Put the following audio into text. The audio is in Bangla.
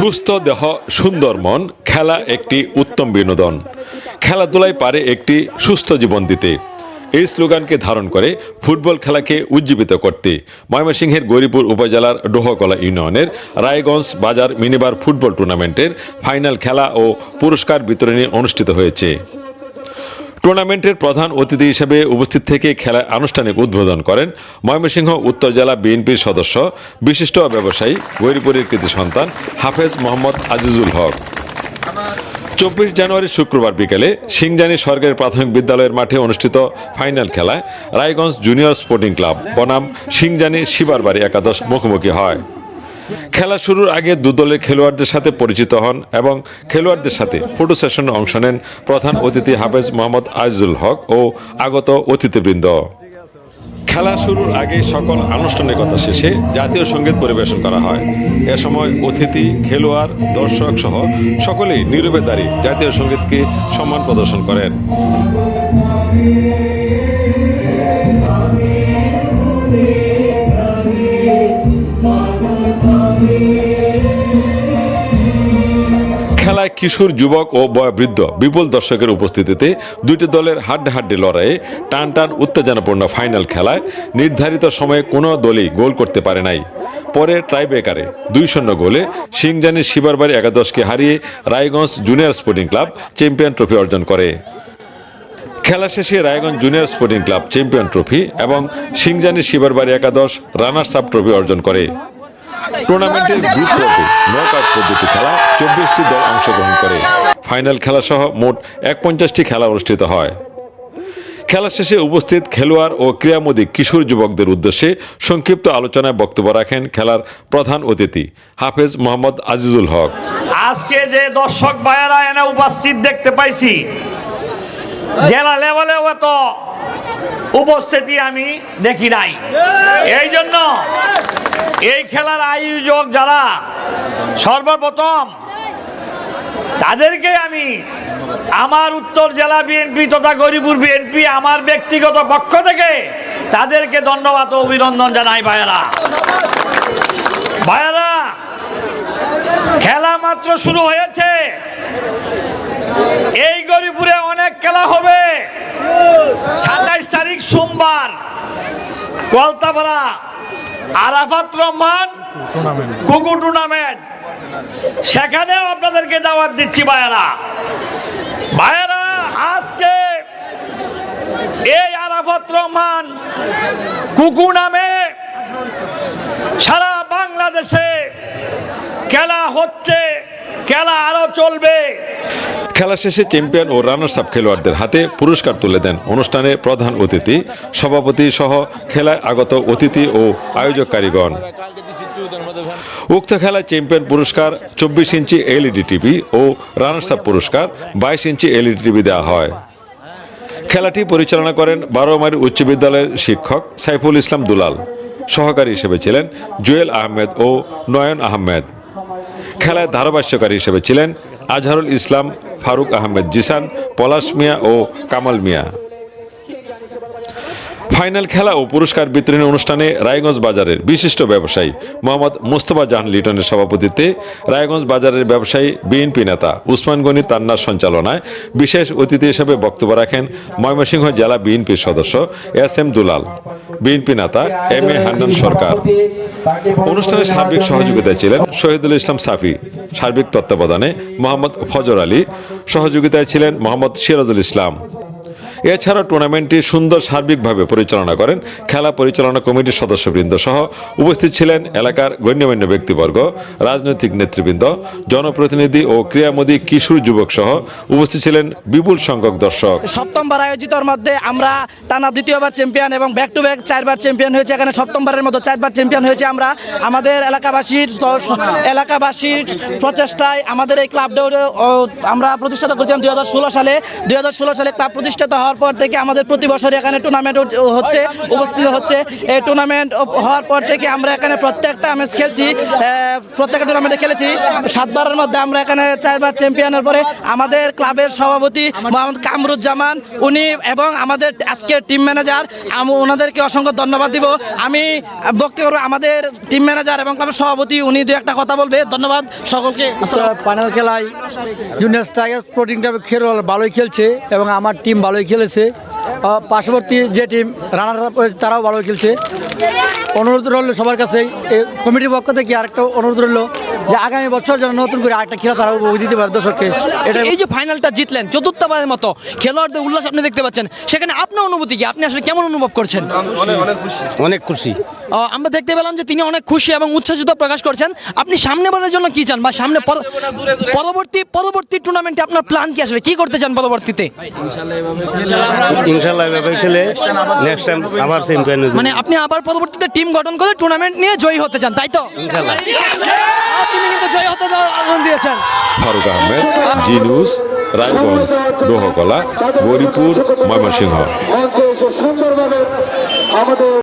সুস্থ দেহ, সুন্দর মন, খেলা একটি উত্তম বিনোদন। খেলাধুলায় পারে একটি সুস্থ জীবন দিতে। এই স্লোগানকে ধারণ করে ফুটবল খেলাকে উজ্জীবিত করতে। ময়মনসিংহের গৌরীপুর উপজেলার ডোহকলা ইউনিয়নের রায়গঞ্জ বাজার মিনিবার ফুটবল টুর্নামেন্টের ফাইনাল খেলা ও পুরস্কার বিতরণী অনুষ্ঠিত হয়েছে। টুর্নামেন্টের প্রধান অতিথি হিসেবে উপস্থিত থেকে খেলা আনুষ্ঠানিক উদ্বোধন করেন ময়মনসিংহ উত্তর জেলা বিএনপির সদস্য, বিশিষ্ট ব্যবসায়ী, গৈরীপুরের কৃতি সন্তান হাফেজ মোহাম্মদ আজিজুল হক। চব্বিশ জানুয়ারি শুক্রবার বিকেলে সিংজানি সরকারি প্রাথমিক বিদ্যালয়ের মাঠে অনুষ্ঠিত ফাইনাল খেলায় রায়গঞ্জ জুনিয়র স্পোর্টিং ক্লাব বনাম সিংজানি শিবারবাড়ি একাদশ মুখোমুখি হয়। খেলা শুরুর আগে দু দলের খেলোয়াড়দের সাথে পরিচিত হন এবং খেলোয়াড়দের সাথে ফটো সেশনে অংশ নেন প্রধান অতিথি হাফেজ মোহাম্মদ আজিজুল হক ও আগত অতিথিবৃন্দ। খেলা শুরুর আগে সকল আনুষ্ঠানিকতা শেষে জাতীয় সংগীত পরিবেশন করা হয়। এ সময় অতিথি, খেলোয়াড়, দর্শক সহ সকলেই নীরবে দাঁড়িয়ে জাতীয় সঙ্গীতকে সম্মান প্রদর্শন করেন। কিশোর যুবক ও বয়োবৃদ্ধ বিপুল দর্শকের উপস্থিতিতে দুইটি দলের হাড্ডাহাড্ডি লড়াইয়ে টান টান উত্তেজনাপূর্ণ ফাইনাল খেলায় নির্ধারিত সময়ে কোনো দলই গোল করতে পারে নাই। পরে ট্রাইব্রেকারে দুই শূন্য গোলে সিংজানি শিবারবাড়ি একাদশকে হারিয়ে Raiganj junior sporting club champion trophy অর্জন করে। খেলা শেষে Raiganj junior sporting club champion trophy এবং সিংজানি শিবারবাড়ি একাদশ রানার্স আপ ট্রফি অর্জন করে। টুর্নামেন্টের গ্রুপ পর্বে নক আউট পদ্ধতি খেলা। চব্বিশটি দল অংশগ্রহণ করে। ফাইনাল খেলা সহ মোট এক পঞ্চাশটি খেলা অনুষ্ঠিত হয়। খেলা শেষে উপস্থিত খেলোয়াড় ও ক্রীড়ামোদী কিশোর যুবকদের উদ্দেশ্যে সংক্ষিপ্ত আলোচনায় বক্তব্য রাখেন খেলার প্রধান অতিথি হাফেজ মোহাম্মদ আজিজুল হক। আজকে যে দর্শক ভাইয়েরা এনে উপস্থিত দেখতে পাইছি জেলা লেভেলেও এত উপস্থিতি আমি দেখি নাই। এই জন্য এই খেলার আয়োজক যারা, সর্বপ্রথম তাদেরকে আমি আমার উত্তর জেলা বিএনপি তথা গরিপুর বিএনপি আমার ব্যক্তিগত পক্ষ থেকে তাদেরকে ধন্যবাদ ও অভিনন্দন জানাই ভাইয়েরা। ভাইয়েরা, খেলা মাত্র শুরু হয়েছে। এই গরিপুরে অনেক খেলা হবে। সাতাইশ তারিখ সোমবার, কলতাপাড়া আরাফাত রহমান, কুকু টুর্নামেন্ট সেখানেও আপনাদেরকে দাওয়াত দিচ্ছি ভাইয়ারা। ভাইয়ারা, আজকে এই আরাফাত রহমান কুকু নামে সারা বাংলাদেশে খেলা হচ্ছে, খেলা আরও চলবে। খেলা শেষে চ্যাম্পিয়ন ও রানার্স আপ খেলোয়াড়দের হাতে পুরস্কার তুলে দেন অনুষ্ঠানের প্রধান অতিথি, সভাপতি সহ খেলায় আগত অতিথি ও আয়োজককারীগণ উক্ত খেলায় চ্যাম্পিয়ন পুরস্কার চব্বিশ ইঞ্চি এলইডি টিভি ও রানার্স আপ পুরস্কার বাইশ ইঞ্চি এলইডি টিভি দেওয়া হয়। খেলাটি পরিচালনা করেন বারোমারি উচ্চ বিদ্যালয়ের শিক্ষক সাইফুল ইসলাম দুলাল। সহকারী হিসেবে ছিলেন জুয়েল আহমেদ ও নয়ন আহমেদ। খেলায় ধারাভাষ্যকারী হিসেবে ছিলেন আজহারুল ইসলাম ফারুক আহমেদ জিসান পলাশ মিয়া ও কামাল মিয়া। ফাইনাল খেলা ও পুরস্কার বিতরণী অনুষ্ঠানে রায়গঞ্জ বাজারের বিশিষ্ট ব্যবসায়ী মোহাম্মদ মুস্তফা জাহান লিটনের সভাপতিত্বে রায়গঞ্জ বাজারের ব্যবসায়ী বিএনপি নেতা উসমান গনি তান্নার সঞ্চালনায় বিশেষ অতিথি হিসেবে বক্তব্য রাখেন ময়মনসিংহ জেলা বিএনপির সদস্য এস এম দুলাল। বিএনপি নেতা এম এ হান্নান সরকার। অনুষ্ঠানে সার্বিক সহযোগিতায় ছিলেন শহীদুল ইসলাম সাফি, সার্বিক তত্ত্বাবধানে মোহাম্মদ ফজর আলী, সহযোগিতায় ছিলেন মোহাম্মদ সিরাজুল ইসলাম। এছাড়া টুর্নামেন্টটি সুন্দর সার্বিকভাবে পরিচালনা করেন খেলা পরিচালনা কমিটির সদস্যবৃন্দ সহ উপস্থিত ছিলেন এলাকার গণ্যমান্য ব্যক্তিবর্গ, রাজনৈতিক নেতৃবৃন্দ, জনপ্রতিনিধি ও ক্রীড়ামোদী কিশোর যুবক সহ উপস্থিত ছিলেন বিপুল সংখ্যক দর্শক। সপ্তমবার আয়োজিতর মধ্যে আমরা টানা দ্বিতীয়বার চ্যাম্পিয়ন এবং ব্যাক টু ব্যাক চারবার চ্যাম্পিয়ন হয়েছে। এখানে সপ্তমবারের মতো চারবার চ্যাম্পিয়ন হয়েছে আমরা। আমাদের এলাকাবাসীর এলাকাবাসীর প্রচেষ্টায় আমাদের এই ক্লাবটা আমরা প্রতিষ্ঠাতা করেছিলাম দুই হাজার ষোলো সালে। দুই হাজার ষোলো সালে ক্লাব প্রতিষ্ঠিত হওয়ার হওয়ার পর থেকে আমাদের প্রতি বছর এখানে টুর্নামেন্ট হচ্ছে উপস্থিত হচ্ছে। এই টুর্নামেন্ট হওয়ার পর থেকে আমরা এখানে প্রত্যেকটা ম্যাচ খেলছি। প্রত্যেকটা টুর্নামেন্টে খেলেছি। সাতবারের মধ্যে আমরা এখানে চারবার চ্যাম্পিয়নের পরে আমাদের ক্লাবের সভাপতি মোহাম্মদ কামরুজ্জামান উনি এবং আমাদের আজকের টিম ম্যানেজার আমি ওনাদেরকে অসংখ্য ধন্যবাদ দিব। আমি বক্তব্য করব আমাদের টিম ম্যানেজার এবং ক্লাবের সভাপতি উনি দু একটা কথা বলবে। ধন্যবাদ সকলকে। ফাইনাল খেলায় জুনিয়র টাইগার স্পোর্টিং ক্লাব খেল ভালোই খেলছে এবং আমার টিম ভালোই খেলেছে। পার্শ্ববর্তী যে টিম রানার তারাও ভালো খেলছে। অনুরোধ রইল সবার কাছে এই কমিটির পক্ষ থেকে আরেকটা অনুরোধ রইল যে আগামী বছর যেন নতুন করে আরেকটা খেলা তারা উপভোগ দিতে পারে দর্শককে। এটা এই যে ফাইনালটা জিতলেন চতুর্থবারের মতো খেলোয়াড়দের উল্লাস আপনি দেখতে পাচ্ছেন সেখানে আপনার অনুভূতি কি? আপনি আসলে কেমন অনুভব করছেন? অনেক খুশি। আমরা দেখতে পেলাম যে তিনি অনেক খুশি এবং উচ্ছ্বসিত প্রকাশ করছেন। আপনি সামনে বারের জন্য কি চান? বা সামনে পরবর্তী পরবর্তী টুর্নামেন্টে আপনার প্ল্যান কি আসলে? কি করতে চান পরবর্তীতে? ইনশাল্লাহ এভাবে খেলে নেক্সট টাইম আবার চ্যাম্পিয়ন মানে আপনি আবার পরবর্তীতে টিম গঠন করে টুর্নামেন্ট নিয়ে জয়ী হতে চান তাই তো? তিনি কিন্তু জয়ী হতে আগুন দিয়েছেন। ফারুক আহমেদ জি নিউজ রায়গঞ্জ লোহকলা গৌরীপুর ময়মনসিংহ। সুন্দরভাবে আমাদের